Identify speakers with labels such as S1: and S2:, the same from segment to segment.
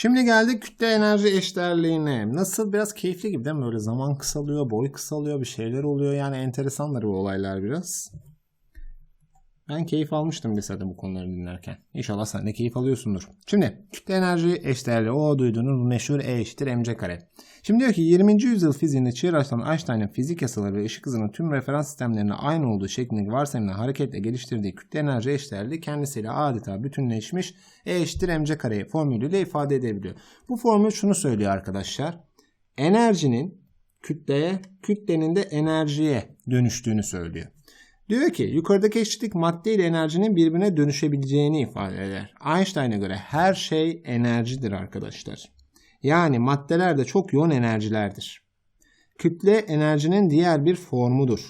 S1: Şimdi geldik kütle enerji eşdeğerliğine. Nasıl biraz keyifli gibi değil mi? Böyle zaman kısalıyor, boy kısalıyor, bir şeyler oluyor. Yani enteresanlar bu olaylar biraz. Ben keyif almıştım lisede bu konuları dinlerken. İnşallah sen de keyif alıyorsundur. Şimdi kütle enerji eşdeğerliği o duyduğunuz meşhur E eşittir mc kare. Şimdi diyor ki 20. yüzyıl fiziğinde çığır açılan Einstein'ın fizik yasaları ve ışık hızının tüm referans sistemlerine aynı olduğu şeklindeki varsayımla hareketle geliştirdiği kütle enerji eşdeğerliği kendisiyle adeta bütünleşmiş E eşittir mc kareyi formülüyle ifade edebiliyor. Bu formül şunu söylüyor arkadaşlar. Enerjinin kütleye, kütlenin de enerjiye dönüştüğünü söylüyor. Diyor ki yukarıdaki eşitlik madde ile enerjinin birbirine dönüşebileceğini ifade eder. Einstein'a göre her şey enerjidir arkadaşlar. Yani maddeler de çok yoğun enerjilerdir. Kütle enerjinin diğer bir formudur.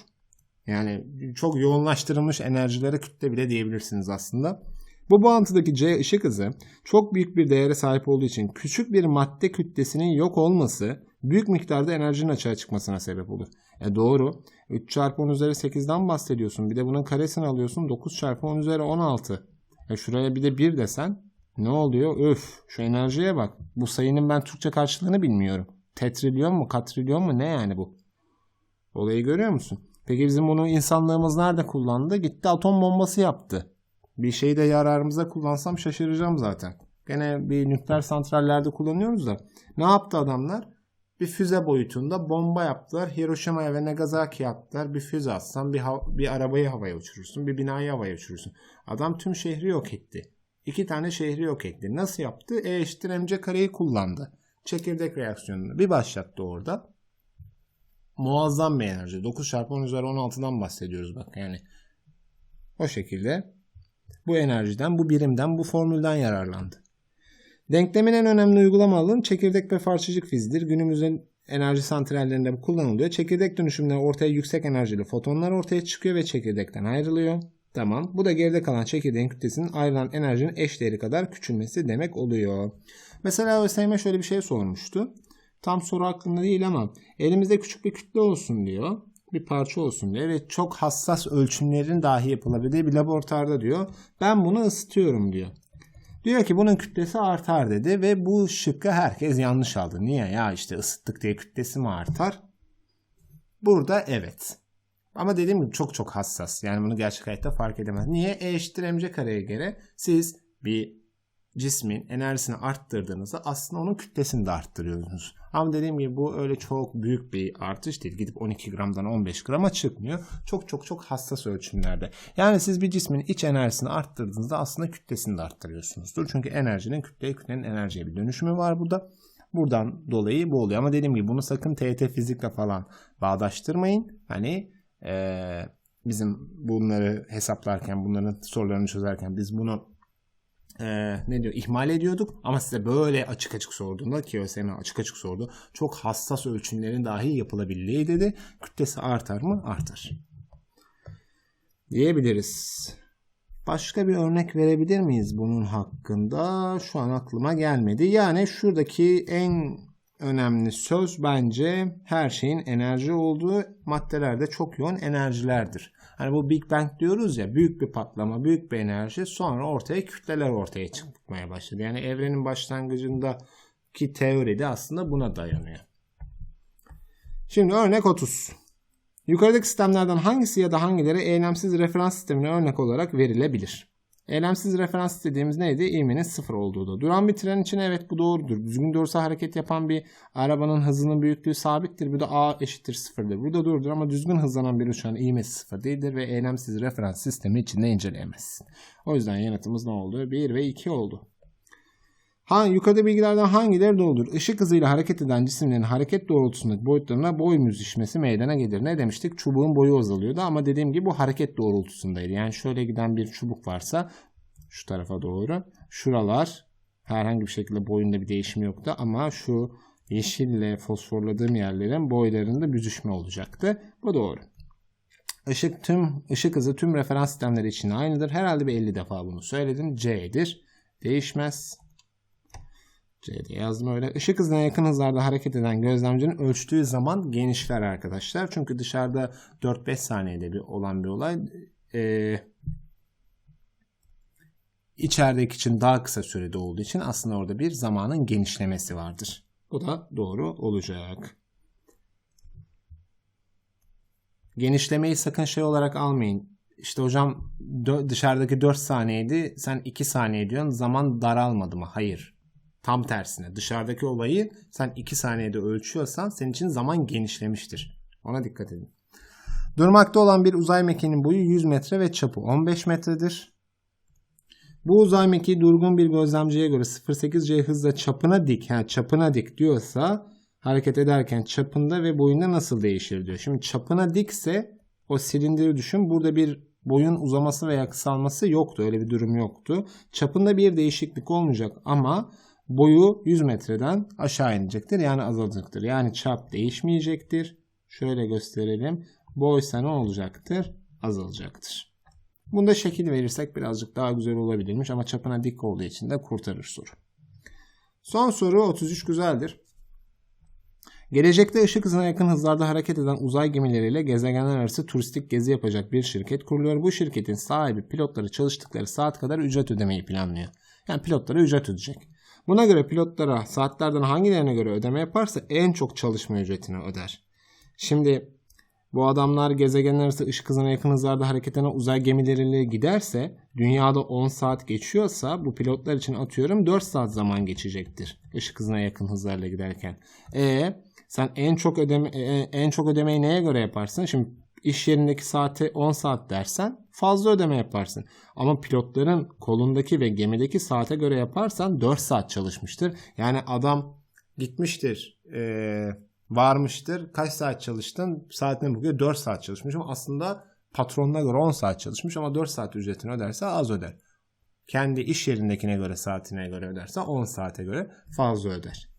S1: Yani çok yoğunlaştırılmış enerjilere kütle bile diyebilirsiniz aslında. Bu bağıntıdaki C ışık hızı çok büyük bir değere sahip olduğu için küçük bir madde kütlesinin yok olması büyük miktarda enerjinin açığa çıkmasına sebep olur. E doğru. 3 çarpı 10 üzeri 8'den bahsediyorsun. Bir de bunun karesini alıyorsun. 9 çarpı 10 üzeri 16. E şuraya bir de 1 desen ne oluyor? Öf şu enerjiye bak. Bu sayının ben Türkçe karşılığını bilmiyorum. Tetrilyon mu katrilyon mu ne yani bu? Olayı görüyor musun? Peki bizim bunu insanlığımız nerede kullandı? Gitti atom bombası yaptı. Bir şeyi de yararımıza kullansam şaşıracağım zaten. Gene bir nükleer santrallerde kullanıyoruz da. Ne yaptı adamlar? Bir füze boyutunda bomba yaptılar. Hiroşima'ya ve Nagasaki'ye attılar. Bir füze atsan bir, bir arabayı havaya uçurursun. Bir binayı havaya uçurursun. Adam tüm şehri yok etti. İki tane şehri yok etti. Nasıl yaptı? E eşittir mc kareyi kullandı. Çekirdek reaksiyonunu bir başlattı orada. Muazzam bir enerji. 9 çarpı 10 üzeri 16'dan bahsediyoruz bak yani. O şekilde bu enerjiden, bu birimden, bu formülden yararlandı. Denklemin en önemli uygulama alanı çekirdek ve parçacık fiziğidir. Günümüzün enerji santrallerinde bu kullanılıyor. Çekirdek dönüşümleri ortaya yüksek enerjili fotonlar ortaya çıkıyor ve çekirdekten ayrılıyor. Tamam. Bu da geride kalan çekirdeğin kütlesinin ayrılan enerjinin eş değeri kadar küçülmesi demek oluyor. Mesela ÖSYM şöyle bir şey sormuştu. Tam soru aklımda değil ama elimizde küçük bir kütle olsun diyor. Bir parça olsun diyor ve çok hassas ölçümlerin dahi yapılabildiği bir laboratuvarda diyor. Ben bunu ısıtıyorum diyor. Diyor ki bunun kütlesi artar dedi ve bu şıkkı herkes yanlış aldı. Niye ya işte ısıttık diye kütlesi mi artar? Burada evet. Ama dediğim gibi çok çok hassas. Yani bunu gerçek hayatta fark edemez. Niye? E eşittir mc kareye göre siz bir cismin enerjisini arttırdığınızda aslında onun kütlesini de arttırıyorsunuz. Ama dediğim gibi bu öyle çok büyük bir artış değil. Gidip 12 gramdan 15 grama çıkmıyor. Çok çok çok hassas ölçümlerde. Yani siz bir cismin iç enerjisini arttırdığınızda aslında kütlesini de arttırıyorsunuzdur. Çünkü enerjinin kütleye kütlenin enerjiye bir dönüşümü var burada. Buradan dolayı bu oluyor. Ama dediğim gibi bunu sakın TET fizikle falan bağdaştırmayın. Hani ee, bizim bunları hesaplarken, bunların sorularını çözerken biz bunu e, ne diyor ihmal ediyorduk ama size böyle açık açık sorduğunda ki ÖSYM açık açık sordu. Çok hassas ölçümlerin dahi yapılabildiği dedi. Kütlesi artar mı? Artar. Diyebiliriz. Başka bir örnek verebilir miyiz bunun hakkında? Şu an aklıma gelmedi. Yani şuradaki en önemli söz bence her şeyin enerji olduğu maddelerde çok yoğun enerjilerdir. Hani bu Big Bang diyoruz ya büyük bir patlama, büyük bir enerji sonra ortaya kütleler ortaya çıkmaya başladı. Yani evrenin başlangıcındaki teori de aslında buna dayanıyor. Şimdi örnek 30. Yukarıdaki sistemlerden hangisi ya da hangileri eylemsiz referans sistemine örnek olarak verilebilir? Eylemsiz referans dediğimiz neydi? İvmenin sıfır olduğu da. Duran bir tren için evet bu doğrudur. Düzgün doğrusal hareket yapan bir arabanın hızının büyüklüğü sabittir. Bu da A eşittir sıfırdır. Bu da doğrudur ama düzgün hızlanan bir uçağın ivmesi sıfır değildir ve eylemsiz referans sistemi içinde inceleyemezsin. O yüzden yanıtımız ne oldu? 1 ve 2 oldu. Ha, yukarıda bilgilerden hangileri doğrudur? Işık hızıyla hareket eden cisimlerin hareket doğrultusundaki boyutlarına boy müzişmesi meydana gelir. Ne demiştik? Çubuğun boyu azalıyordu ama dediğim gibi bu hareket doğrultusundaydı. Yani şöyle giden bir çubuk varsa şu tarafa doğru. Şuralar herhangi bir şekilde boyunda bir değişim yoktu ama şu yeşille fosforladığım yerlerin boylarında büzüşme olacaktı. Bu doğru. Işık tüm ışık hızı tüm referans sistemleri için aynıdır. Herhalde bir 50 defa bunu söyledim. C'dir. Değişmez. C'de yazdım öyle. Işık hızına yakın hızlarda hareket eden gözlemcinin ölçtüğü zaman genişler arkadaşlar. Çünkü dışarıda 4-5 saniyede bir olan bir olay. Ee, içerideki için daha kısa sürede olduğu için aslında orada bir zamanın genişlemesi vardır. Bu da doğru olacak. Genişlemeyi sakın şey olarak almayın. İşte hocam dışarıdaki 4 saniyeydi sen 2 saniye diyorsun zaman daralmadı mı? Hayır. Tam tersine dışarıdaki olayı sen 2 saniyede ölçüyorsan senin için zaman genişlemiştir. Ona dikkat edin. Durmakta olan bir uzay mekiğinin boyu 100 metre ve çapı 15 metredir. Bu uzay mekiği durgun bir gözlemciye göre 0.8c hızla çapına dik, yani çapına dik diyorsa hareket ederken çapında ve boyunda nasıl değişir diyor. Şimdi çapına dikse o silindiri düşün. Burada bir boyun uzaması veya kısalması yoktu. Öyle bir durum yoktu. Çapında bir değişiklik olmayacak ama boyu 100 metreden aşağı inecektir. Yani azalacaktır. Yani çap değişmeyecektir. Şöyle gösterelim. Boy ise ne olacaktır? Azalacaktır. Bunda şekil verirsek birazcık daha güzel olabilirmiş ama çapına dik olduğu için de kurtarır soru. Son soru 33 güzeldir. Gelecekte ışık hızına yakın hızlarda hareket eden uzay gemileriyle gezegenler arası turistik gezi yapacak bir şirket kuruluyor. Bu şirketin sahibi pilotları çalıştıkları saat kadar ücret ödemeyi planlıyor. Yani pilotlara ücret ödeyecek. Buna göre pilotlara saatlerden hangilerine göre ödeme yaparsa en çok çalışma ücretini öder. Şimdi bu adamlar gezegenler arası ışık hızına yakın hızlarda hareket eden uzay gemileriyle giderse dünyada 10 saat geçiyorsa bu pilotlar için atıyorum 4 saat zaman geçecektir. Işık hızına yakın hızlarla giderken. E sen en çok ödeme e, en çok ödemeyi neye göre yaparsın? Şimdi iş yerindeki saate 10 saat dersen fazla ödeme yaparsın. Ama pilotların kolundaki ve gemideki saate göre yaparsan 4 saat çalışmıştır. Yani adam gitmiştir. Eee varmıştır. Kaç saat çalıştın? Saatine bakıyor 4 saat çalışmış ama aslında patronuna göre 10 saat çalışmış ama 4 saat ücretini öderse az öder. Kendi iş yerindekine göre saatine göre öderse 10 saate göre fazla öder.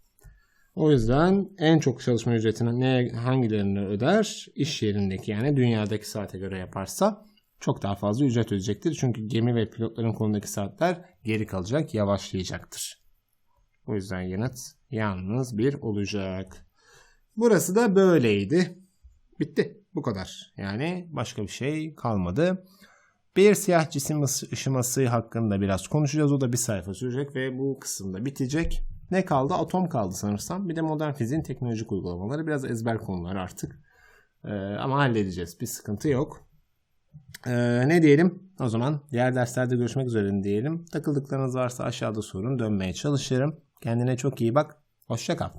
S1: O yüzden en çok çalışma ücretini ne hangilerini öder? İş yerindeki yani dünyadaki saate göre yaparsa çok daha fazla ücret ödeyecektir. Çünkü gemi ve pilotların konudaki saatler geri kalacak, yavaşlayacaktır. O yüzden yanıt yalnız bir olacak. Burası da böyleydi. Bitti. Bu kadar. Yani başka bir şey kalmadı. Bir siyah cisim ışıması hakkında biraz konuşacağız. O da bir sayfa sürecek ve bu kısımda bitecek. Ne kaldı? Atom kaldı sanırsam. Bir de modern fiziğin teknolojik uygulamaları. Biraz ezber konular artık. Ee, ama halledeceğiz. Bir sıkıntı yok. Ee, ne diyelim? O zaman diğer derslerde görüşmek üzere diyelim. Takıldıklarınız varsa aşağıda sorun. Dönmeye çalışırım. Kendine çok iyi bak. Hoşça kal.